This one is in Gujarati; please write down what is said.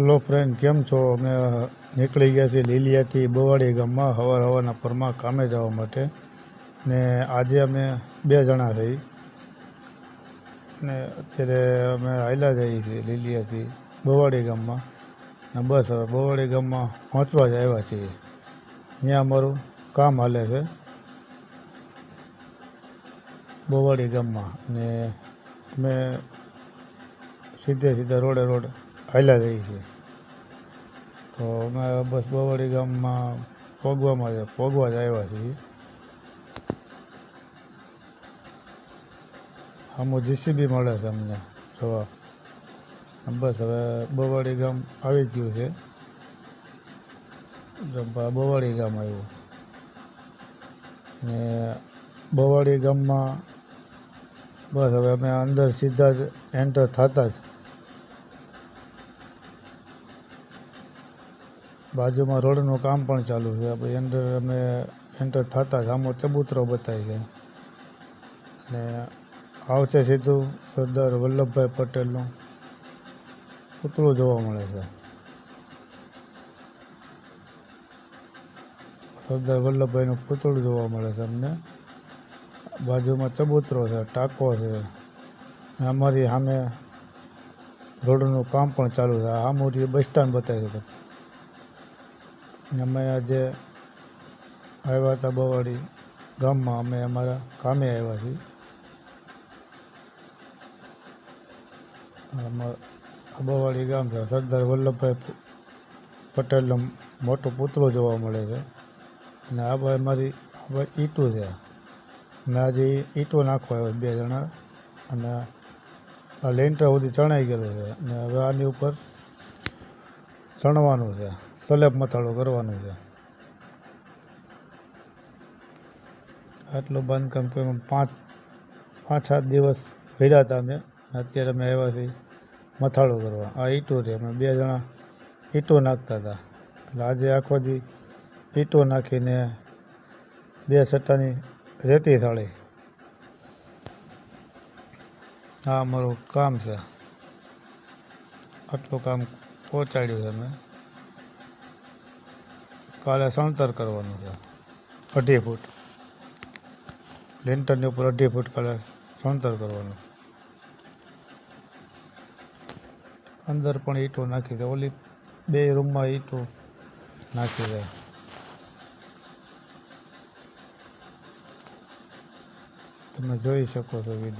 હેલો ફ્રેન્ડ કેમ છો? અમે નીકળી ગયા છીએ લીલિયાથી બવાડી ગામમાં, હવાર હવારના પરમાં કામે જવા માટે. ને આજે અમે બે જણા થઈ ને અત્યારે અમે હાયલા જઈએ છીએ લીલિયાથી બવાડી ગામમાં. ને બસ હવે બવાડી ગામમાં પહોંચવા જ આવ્યા છીએ. અહીંયા અમારું કામ હાલે છે. બવાડી ગામમાં. ને અમે સીધે સીધા રોડે રોડ હાલ્યા જઈએ છીએ તો અમે બસ બવાડી ગામમાં પોગવામાં પોગવા જ આવ્યા છીએ. આમાં જીસીબી મળે છે અમને જોવા. બસ હવે બવાડી ગામ આવી ગયું છે. બવાડી ગામ આવ્યું. ને બવાડી ગામમાં બસ હવે અમે અંદર સીધા જ એન્ટર થતા જ બાજુમાં રોડનું કામ પણ ચાલુ છે. આપણે એન્ટર અમે એન્ટર થતા જ આમાં ચબૂતરો બતાવી છે. અને આવશે સીધું સરદાર વલ્લભભાઈ પટેલનું પૂતળું જોવા મળે છે. સરદાર વલ્લભભાઈનું પૂતળું જોવા મળે છે અમને. બાજુમાં ચબૂતરો છે, ટાંકો છે. અમારી સામે રોડનું કામ પણ ચાલુ છે. આ મોટી બસ સ્ટેન્ડ બતાવે છે. ને અમે આજે આવ્યા હતા બવાડી ગામમાં. અમે અમારા કામે આવ્યા છીએ. બવાડી ગામ છે. સરદાર વલ્લભભાઈ પટેલનો મોટો પુતળો જોવા મળે છે. અને આ ભાઈ મારી, આ ભાઈ ઈંટું છે. ને આજે ઈંટો નાખવા આવ્યો બે જણા. અને આ લેન્ટર સુધી ચણાઈ ગયેલું છે. અને હવે આની ઉપર ચણવાનું છે. સ્લેબ મથાળો કરવાનું છે. આટલું બાંધકામ કર્યું, પાંચ પાંચ, સાત દિવસ ભર્યા હતા અમે. અત્યારે અમે આવ્યા છીએ મથાળો કરવા. આ ઈંટો રહે અમે બે જણા ઈંટો નાખતા હતા. એટલે આજે આખો દી ઈંટો નાખીને બે સટ્ટાની રેતી થાળી. આ અમારું કામ છે. આટલું કામ પહોંચાડ્યું છે અમે. કાલે સણતર કરવાનું છે. અઢી ફૂટ. લેન્ટરની ઉપર અઢી ફૂટ કાલે સણતર કરવાનું. અંદર પણ ઈંટો નાખી દે. ઓલી બે રૂમમાં ઈંટો નાખી દે. તમે જોઈ શકો છો વીડિયો.